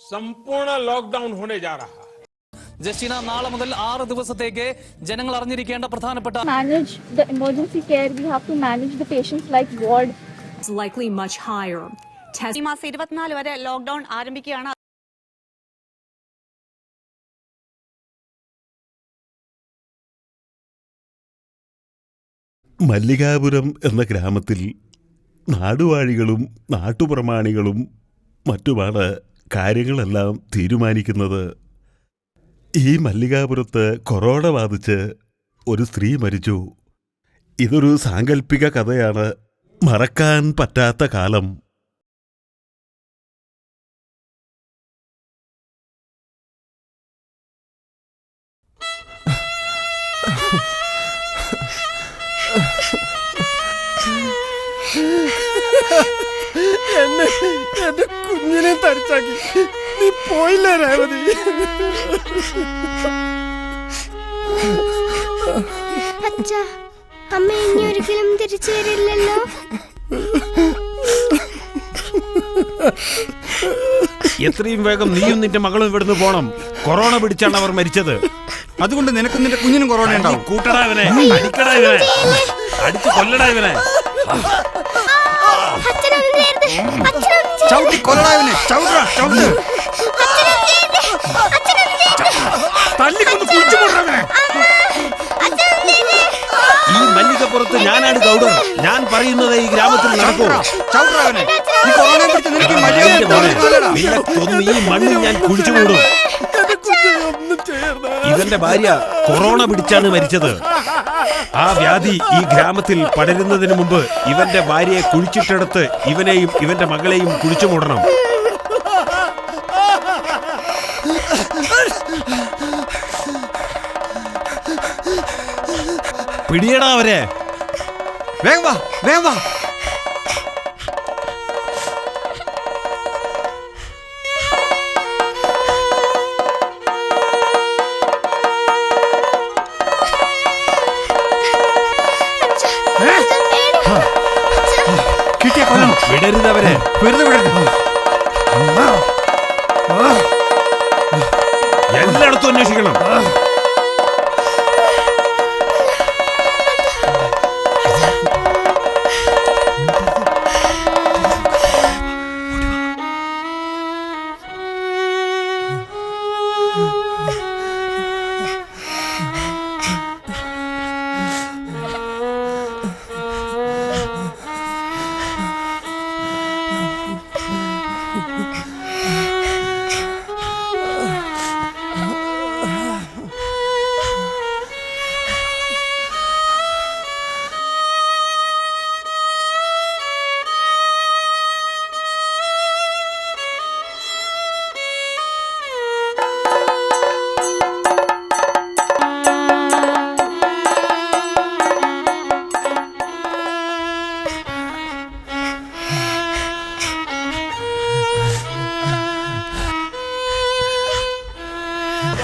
സമ്പൂർണ ലോക്ക്ഡൌൺ ഹോണേ ജാ രഹാ ജഷീന നാളെ മുതൽ ആറ് ദിവസത്തേക്ക് ജനങ്ങൾ അറിഞ്ഞിരിക്കേണ്ട പ്രധാനപ്പെട്ട manage the emergency care we have to manage the patients like ward likely much higher higher. Test ഈ മാസം ഇരുപത്തിനാല് വരെ ലോക്ക്ഡൌൺ ആരംഭിക്കുകയാണ്. മല്ലികാപുരം എന്ന ഗ്രാമത്തിൽ നാടുവാഴികളും നാട്ടുപ്രമാണികളും മറ്റുമാണ് കാര്യങ്ങളെല്ലാം തീരുമാനിക്കുന്നത് ഈ മല്ലികാപുരത്ത് കൊറോണ ബാധിച്ച് ഒരു സ്ത്രീ മരിച്ചു. ഇതൊരു സാങ്കല്പിക കഥയാണ്. മറക്കാൻ പറ്റാത്ത കാലം. എന്നെ എന്റെ കുഞ്ഞിനെ തരിച്ചാക്കി നീ പോയില്ല രേവതി? അച്ഛ അമ്മ ഇനി ഒരിക്കലും തിരിച്ചു വരില്ലല്ലോ. എത്രയും വേഗം നീയും നിന്റെ മകളും ഇവിടുന്ന് പോണം. കൊറോണ പിടിച്ചാണ് അവർ മരിച്ചത്. അതുകൊണ്ട് നിനക്കും നിന്റെ കുഞ്ഞിനും കൊറോണ ഉണ്ടാവും. കൂട്ടടാ ഇവനെ അടിക്കടാ ഇവനെ. അടിച്ചു കൊല്ലടാ ഇവനെ. ചവിട്ടി കൊല്ലടാവിനെ ചവിട്ടാ ചവിട്ട്. തല്ലിക്കൊന്ന് കൊണ്ടവനെ ഈ മല്ലികപ്പുറത്ത് ഞാനാണ് ഗൗഡർ. ഞാൻ പറയുന്നത് ഈ ഗ്രാമത്തിൽ നടക്കൂ. ഈ കൊറോണയെ പിടിച്ച് നിനക്ക് മര്യാദ. കൊന്ന് ഈ മണ്ണിൽ ഞാൻ കുഴിച്ചു ഇവന്റെ ഭാര്യ കൊറോണ പിടിച്ചാണ് മരിച്ചത്. ആ വ്യാധി ഈ ഗ്രാമത്തിൽ പടരുന്നതിന് മുമ്പ് ഇവന്റെ ഭാര്യയെ കുഴിച്ചിട്ടെടുത്ത് ഇവനെയും ഇവന്റെ മകളെയും കുഴിച്ചു മൂടണം. പിടിയടാ അവരെ. വേഗം വാ വേഗം വാ. കിട്ടിയ അവരെ വെറുതെ വിടരുത് എല്ലായിടത്തും അന്വേഷിക്കണം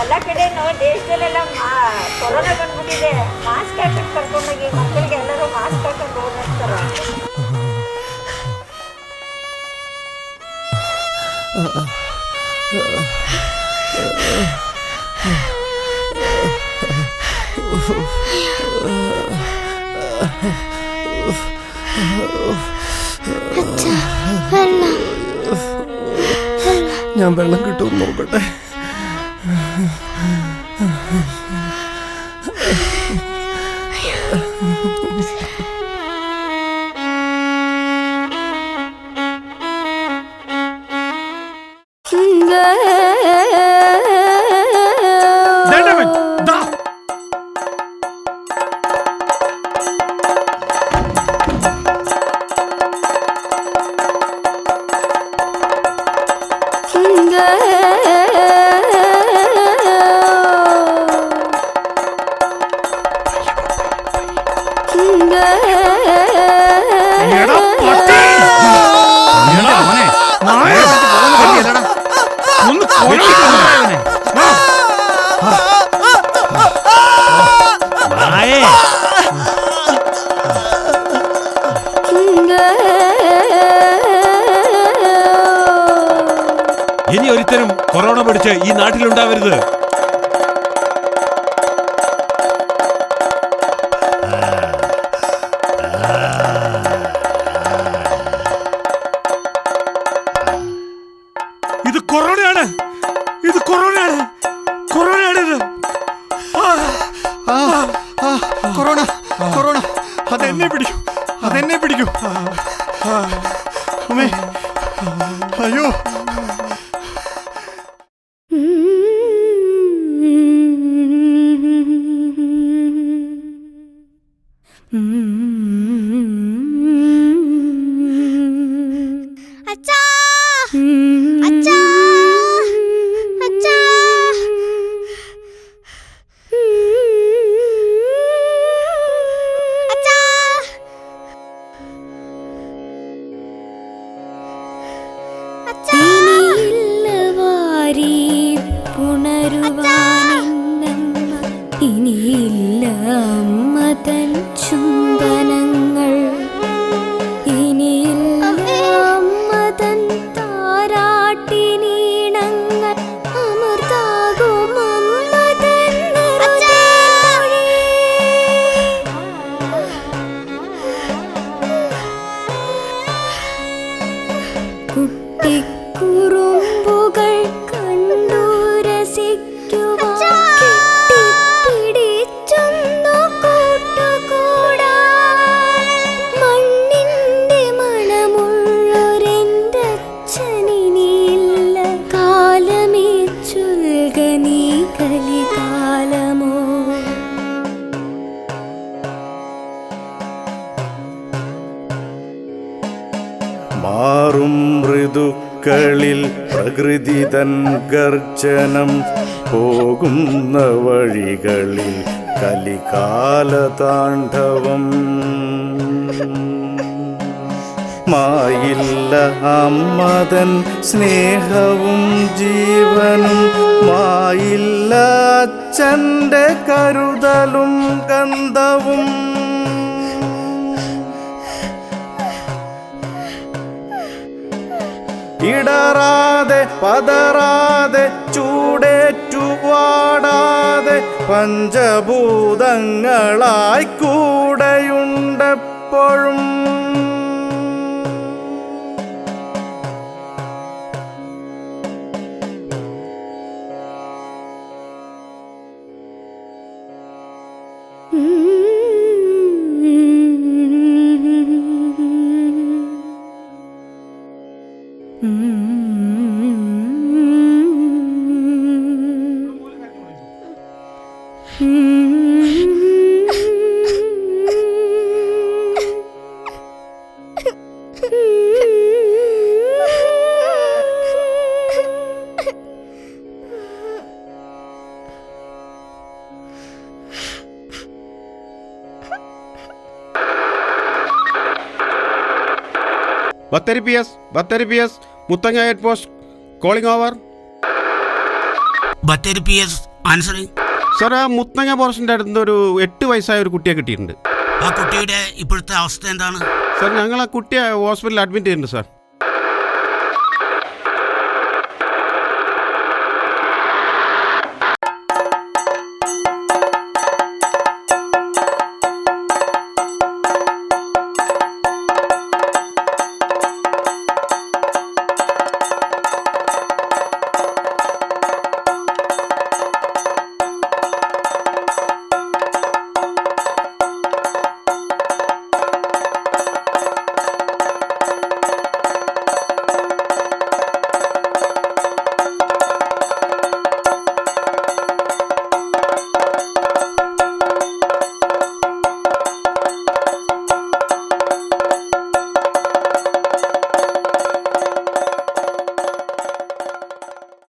ಎಲ್ಲ ಕಡೆ ದೇಶದಲ್ಲೆಲ್ಲ ಕೊರೋನಾ ಬಂದ್ಬಿಟ್ಟಿದೆ ಮಾಸ್ಕ್ ಹಾಕೊಂಡು ಕರ್ಕೊಂಡೋಗಿ ಮಕ್ಕಳಿಗೆ ಎಲ್ಲರೂ ಮಾಸ್ಕ್ ಹಾಕೊಂಡು ಓದಿಸ್ತಾರ അച്ഛ വെള്ളം ഞാൻ വെള്ളം കിട്ടുമെന്ന് നോക്കട്ടെ Yeah. ഇനി ഒരിക്കലും കൊറോണ പിടിച്ച് ഈ നാട്ടിലുണ്ടാവരുത്. Corona corona. അതെന്നെ പിടിക്കും. അതെന്നെ പിടിക്കും. അമ്മേ അയ്യോ. അച്ഛാ വാരി പുണരുവാനിന്നമ്മ ഇനിയില്ല ഋതുക്കളിൽ പ്രകൃതി തൻ ഗർജനം പോകുന്ന വഴികളിൽ കലികാല താണ്ഡവം മായില്ല അമ്മതൻ സ്നേഹവും ജീവനും മായില്ല അച്ഛന്റെ കരുതലും ഗന്ധവും. ഇടറാതെ പതറാതെ ചൂടേറ്റുവാടാതെ പഞ്ചഭൂതങ്ങളായി കൂടെയുണ്ടെപ്പോഴും Bathery P S Bathery P S Muthanga head post calling over Bathery P S answering sir ആ മുത്തങ്ങ പോസ്റ്റിന്റെ അടുത്ത് ഒരു എട്ട് വയസ്സായ ഒരു കുട്ടിയെ കിട്ടിയിട്ടുണ്ട്. ആ കുട്ടിയുടെ ഇപ്പോഴത്തെ അവസ്ഥ എന്താണ്? സാർ ഞങ്ങൾ ആ കുട്ടിയെ ഹോസ്പിറ്റലിൽ അഡ്മിറ്റ് ചെയ്യുന്നുണ്ട് സാർ.